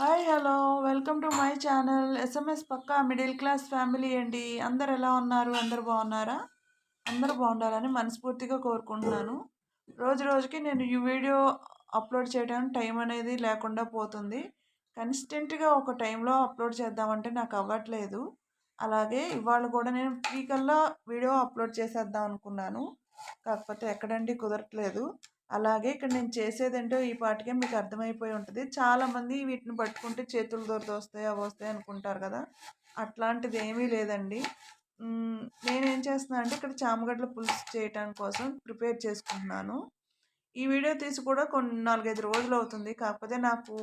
Hi hello welcome to my channel SMS Pakka middle class family అండి అందరు ఎలా ఉన్నారు? అందరు బాగున్నారా? అందరు బాగుండాలని మనస్ఫూర్తిగా కోరుకుంటున్నాను. రోజు రోజుకి నేను ఈ వీడియో అప్లోడ్ చేయడానికి టైం అనేది లేకుండా పోతుంది. కన్సిస్టెంట్గా ఒక టైంలో అప్లోడ్ చేద్దామంటే నాకు అవ్వట్లేదు. అలాగే ఇవాళ కూడా నేను త్రీ కల్లా వీడియో అప్లోడ్ చేసేద్దాం అనుకున్నాను. కాకపోతే ఎక్కడండి కుదరట్లేదు. అలాగే ఇక్కడ నేను చేసేదేంటో ఈ పాటికే మీకు అర్థమైపోయి ఉంటుంది. చాలామంది వీటిని పట్టుకుంటే చేతులు దొరద వస్తాయి అవి వస్తాయి అనుకుంటారు కదా. అట్లాంటిది ఏమీ లేదండి. నేనేం చేస్తున్నాను అంటే ఇక్కడ చామగడ్డల పులుసు చేయటం కోసం ప్రిపేర్ చేసుకుంటున్నాను. ఈ వీడియో తీసి కూడా కొన్ని నాలుగైదు రోజులు అవుతుంది. కాకపోతే నాకు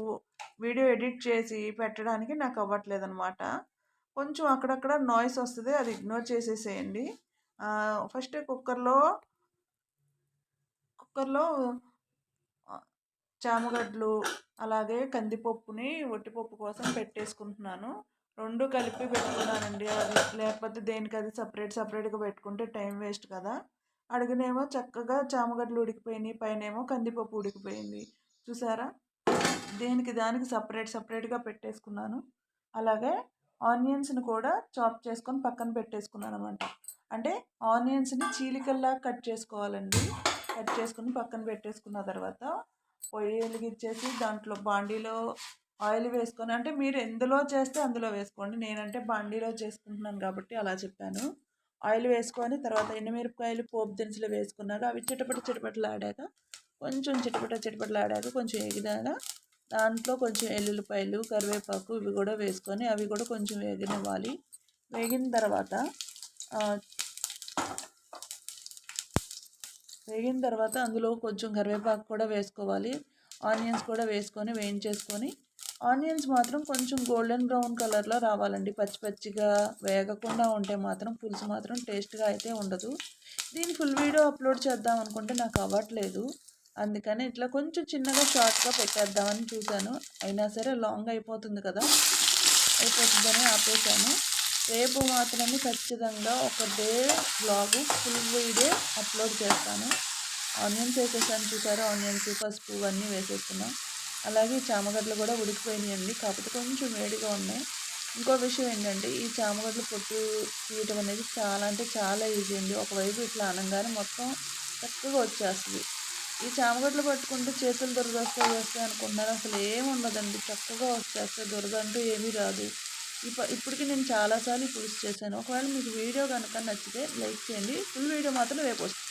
వీడియో ఎడిట్ చేసి పెట్టడానికి నాకు అవ్వట్లేదు అనమాట కొంచెం అక్కడక్కడ నాయిస్ వస్తుంది అది ఇగ్నోర్ చేసేసేయండి. ఫస్ట్ కుక్కర్లో కుక్కర్లో చామగడ్డలు అలాగే కందిపప్పుని ఒట్టిపప్పు కోసం పెట్టేసుకుంటున్నాను. రెండు కలిపి పెట్టుకున్నానండి అది లేకపోతే దేనికి అది సపరేట్ సపరేట్గా పెట్టుకుంటే టైం వేస్ట్ కదా. అడుగునేమో చక్కగా చామగడ్డలు ఉడికిపోయినాయి పైనేమో కందిపప్పు ఉడికిపోయింది. చూసారా? దేనికి దానికి సపరేట్ సపరేట్గా పెట్టేసుకున్నాను. అలాగే ఆనియన్స్ని కూడా చాప్ చేసుకొని పక్కన పెట్టేసుకున్నాను అనమాట అంటే ఆనియన్స్ని చీలికల్లా కట్ చేసుకోవాలండి. కట్ చేసుకుని పక్కన పెట్టేసుకున్న తర్వాత పొయ్యి వెలిగించేసి దాంట్లో బాండీలో ఆయిల్ వేసుకొని అంటే మీరు ఎందులో చేస్తే అందులో వేసుకోండి. నేనంటే బాండీలో చేసుకుంటున్నాను కాబట్టి అలా చెప్పాను. ఆయిల్ వేసుకొని తర్వాత ఎండుమిరపకాయలు పోపు దినుసులు వేసుకున్నాక అవి చిటపట చిటపటలాడాక కొంచెం చిటపట చిటపటలు ఆడాక కొంచెం ఎగిదాక దాంట్లో కొంచెం ఎల్లుల్లిపాయలు కరివేపాకు ఇవి కూడా వేసుకొని అవి కూడా కొంచెం వేగనివ్వాలి. వేగిన తర్వాత వేగిన తర్వాత అందులో కొంచెం కరివేపాకు కూడా వేసుకోవాలి. ఆనియన్స్ కూడా వేసుకొని వేయించేసుకొని. ఆనియన్స్ మాత్రం కొంచెం గోల్డెన్ బ్రౌన్ కలర్లో రావాలండి. పచ్చి పచ్చిగా వేగకుండా ఉంటే మాత్రం పులుసు మాత్రం టేస్ట్గా అయితే ఉండదు. దీని ఫుల్ వీడియో అప్లోడ్ చేద్దాం అనుకుంటే నాకు అవ్వట్లేదు. అందుకని ఇట్లా కొంచెం చిన్నగా షార్ట్గా పెట్టేద్దామని చూశాను. అయినా సరే లాంగ్ అయిపోతుంది కదా. అయిపోతుందని ఆపేశాను రేపు మాత్రమే ఖచ్చితంగా ఒక day blog full video upload చేస్తాను. ఆనియన్స్ వేసేసాను చూసారా? ఆనియన్స్ పసుపు ఇవన్నీ వేసేస్తున్నాం. అలాగే చామగడ్డలు కూడా ఉడికిపోయినాయండి. కాకపోతే కొంచెం వేడిగా ఉన్నాయి. ఇంకో విషయం ఏంటంటే ఈ చామగడ్డలు పొట్టు తీయటం అనేది చాలా అంటే చాలా ఈజీ అండి. ఒకవైపు ఇట్లా అనగానే మొత్తం చక్కగా వచ్చేస్తుంది. ఈ చామగడ్డలు పట్టుకుంటే చేతులు దొరద వస్తాయి వస్తాయి అనుకుంటున్నారు అసలు ఏమి ఉండదండి. చక్కగా వచ్చేస్తాయి. దొరద అంటూ ఏమీ రాదు. ఇప్పటికి నేను చాలాసార్లు పులుసు చేశాను. ఒకవేళ మీకు వీడియో కనుక నచ్చితే లైక్ చేయండి. ఫుల్ వీడియో మాత్రం రేపు వస్తుంది